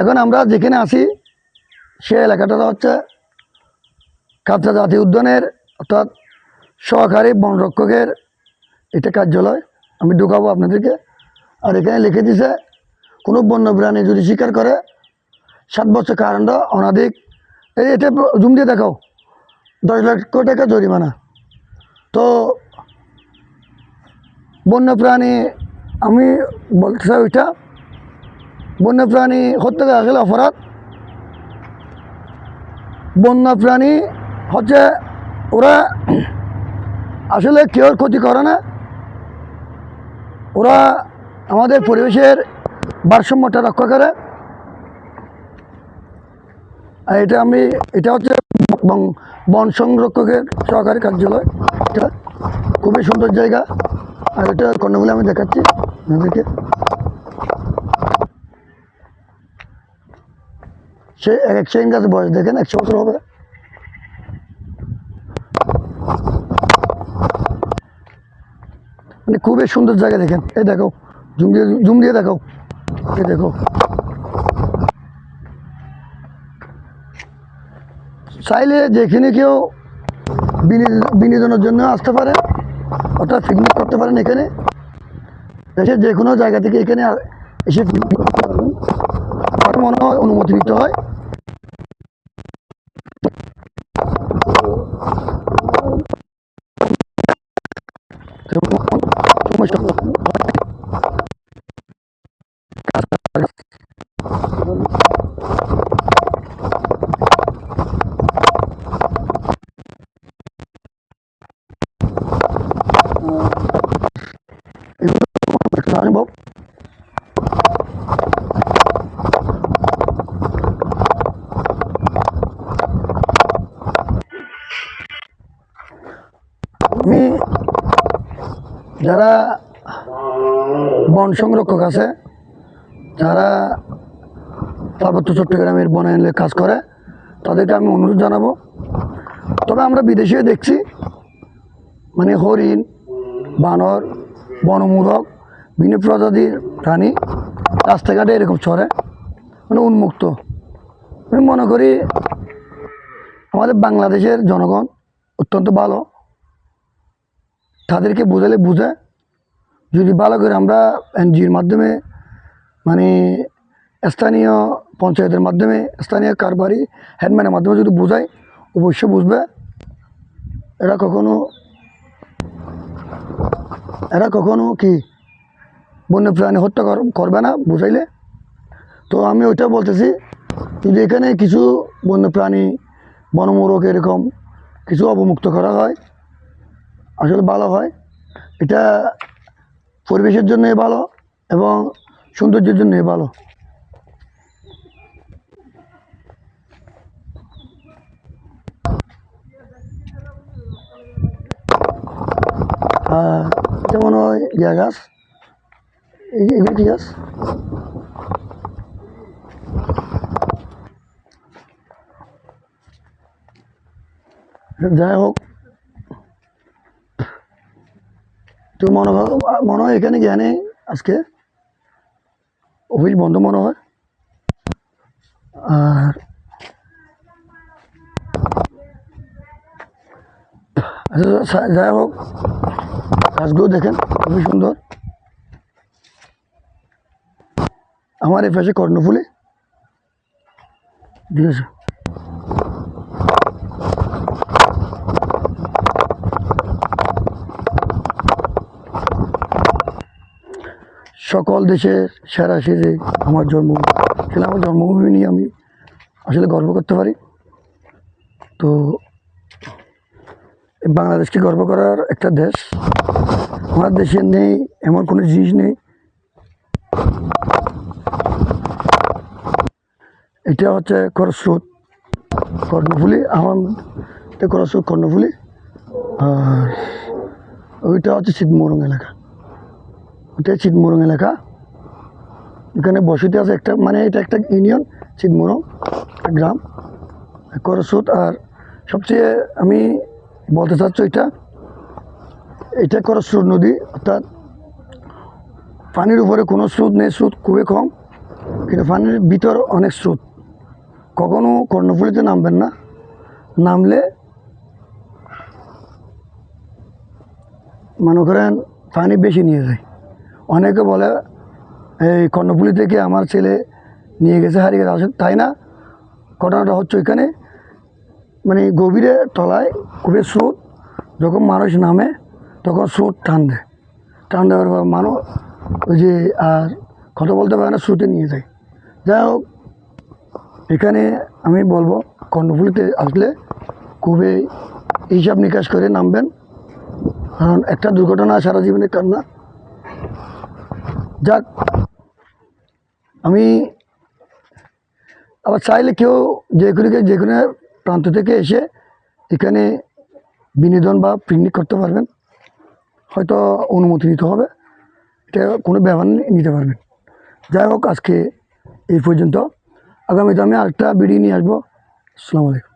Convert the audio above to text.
এখন আমরা যেখানে আছি, সে এলাকাটা হচ্ছে কাঁচা জাতীয় উদ্যানের, অর্থাৎ সহকারী বনরক্ষকের এটা কার্যালয়। আমি ঢুকাবো আপনাদেরকে। আর এখানে লিখে দিছে, কোনো বন্যপ্রাণী যদি শিকার করে, সাত বছর কারণ অনাধিক। এই এটা জুম দিয়ে দেখাও, দশ লক্ষ টাকা জরিমানা। তো বন্যপ্রাণী, আমি বলতে চাই ওইটা বন্যপ্রাণী হত্যা আসলে অপরাধ। বন্যপ্রাণী হচ্ছে ওরা আসলে কেউ ক্ষতি করে না। ওরা আমাদের পরিবেশের ভারসাম্যটা রক্ষা করে। আর এটা আমি, এটা হচ্ছে বন- বন সংরক্ষকের সহকারী কার্যালয়। এটা খুবই সুন্দর জায়গা। আর এটা কর্ণগুলি আমি দেখাচ্ছি আপনাদেরকে। এক বয়স, দেখেন একশো বছর হবে। মানে খুবই সুন্দর জায়গা দেখেন। এই দেখো জুম দিয়ে জুম দিয়ে দেখো। এই দেখো। চাইলে যেখানে কেউ বিনোদ- বিনোদনের জন্য আসতে পারে অর্থাৎ পিকনিক করতে পারেন এখানে। এসে যে কোনো জায়গা থেকে এখানে এসে পিকনিক করতে পারবেন। মনে হয় অনুমতি নিতে হয়। অনুভব আমি যারা বন সংরক্ষক আছে, যারা পার্বত্য চট্টগ্রামের বনায়নের কাজ করে, তাদেরকে আমি অনুরোধ জানাব। তবে আমরা বিদেশেও দেখছি মানে হরিণ বানর, বনমূলক বিভিন্ন প্রজাতির প্রাণী, রাস্তাঘাটে এরকম চড়ে মানে উন্মুক্ত। আমি মনে করি আমাদের বাংলাদেশের জনগণ অত্যন্ত ভালো। তাদেরকে বোঝালে বুঝে, যদি ভালো করে আমরা এনজিওর মাধ্যমে মানে স্থানীয় পঞ্চায়েতের মাধ্যমে, স্থানীয় কারবারি হেডম্যানের মাধ্যমে যদি বোঝাই, অবশ্যই বুঝবে। এরা কখনো এরা কখনো কি বন্যপ্রাণী হত্যা কর- করবে না, বুঝাইলে? তো আমি ওইটা বলতেছি, যদি এখানে কিছু বন্যপ্রাণী বনমোরক এরকম কিছু অবমুক্ত করা হয়, আসলে ভালো হয়। এটা পরিবেশের জন্য ভালো এবং সৌন্দর্যের জন্যই ভালো। আর এটা মনে হয় ইয়া গাছ এগুলো গাছ। যাই হোক তো মনে হয় মনে হয় এখানে জ্ঞানে আজকে। অফিস বন্ধ মনে হয়। আর আচ্ছা, যাই হোক গাছগুলো দেখেন, খুবই সুন্দর। আমার এই পাশে কর্ণফুলি। ঠিক আছে। সকল দেশের সেরা সেজে আমার জন্ম সেটা আমার জন্মভূমি নিয়ে আমি আসলে গর্ব করতে পারি। তো বাংলাদেশকে গর্ব করার একটা দেশ। আমার দেশে নেই, এমন কোনো জিনিস নেই। এটা হচ্ছে খরস্রোত কর্ণফুলি আমার এটা খরস্রোত কর্ণফুলি। আর ওইটা হচ্ছে শীতমোরং এলাকা। ওটা চিতমোরং এলাকা। এখানে বসতি আছে একটা মানে এটা একটা ইউনিয়ন একটা গ্রাম। করস্রোত আর সবচেয়ে আমি বলতে চাচ্ছ এটা? এটা করো স্রোত নদী, অর্থাৎ পানির উপরে কোনো স্রোত নেই, স্রোত খুবই কম, কিন্তু পানির ভিতর অনেক স্রোত। কখনো কর্ণফুলিতে নামবেন না, নামলে মনে করেন পানি বেশি নিয়ে যায়। অনেকে বলে, এই কর্ণফুলি থেকে আমার ছেলে নিয়ে গেছে হারিয়ে গেছে। তাই না? ঘটনাটা হচ্ছে ওইখানে। মানে গভীরে তলায় খুবই স্রোত, যখন মানুষ নামে তখন স্রোত টান দেয়। টান দেওয়ার পর মানুষ ওই যে আর কথা বলতে পারে না, স্রোতে নিয়ে যায়। যাই হোক, এখানে আমি বলব, কর্ণফুলিতে আসলে খুবই হিসাব নিকাশ করে নামবেন। কারণ একটা দুর্ঘটনা সারা জীবনে কান্না। যাক, আমি আবার চাইলে কেউ যে কোনো যে কোনো প্রান্ত থেকে এসে এখানে বিনোদন বা পিকনিক করতে পারবেন। হয়তো অনুমতি নিতে হবে। এটা কোনো ব্যবহার নিতে পারবেন। যাই হোক, আজকে এই পর্যন্ত। আগামীতে আমি আরেকটা ভিডিও নিয়ে আসব। আসসালামু আলাইকুম।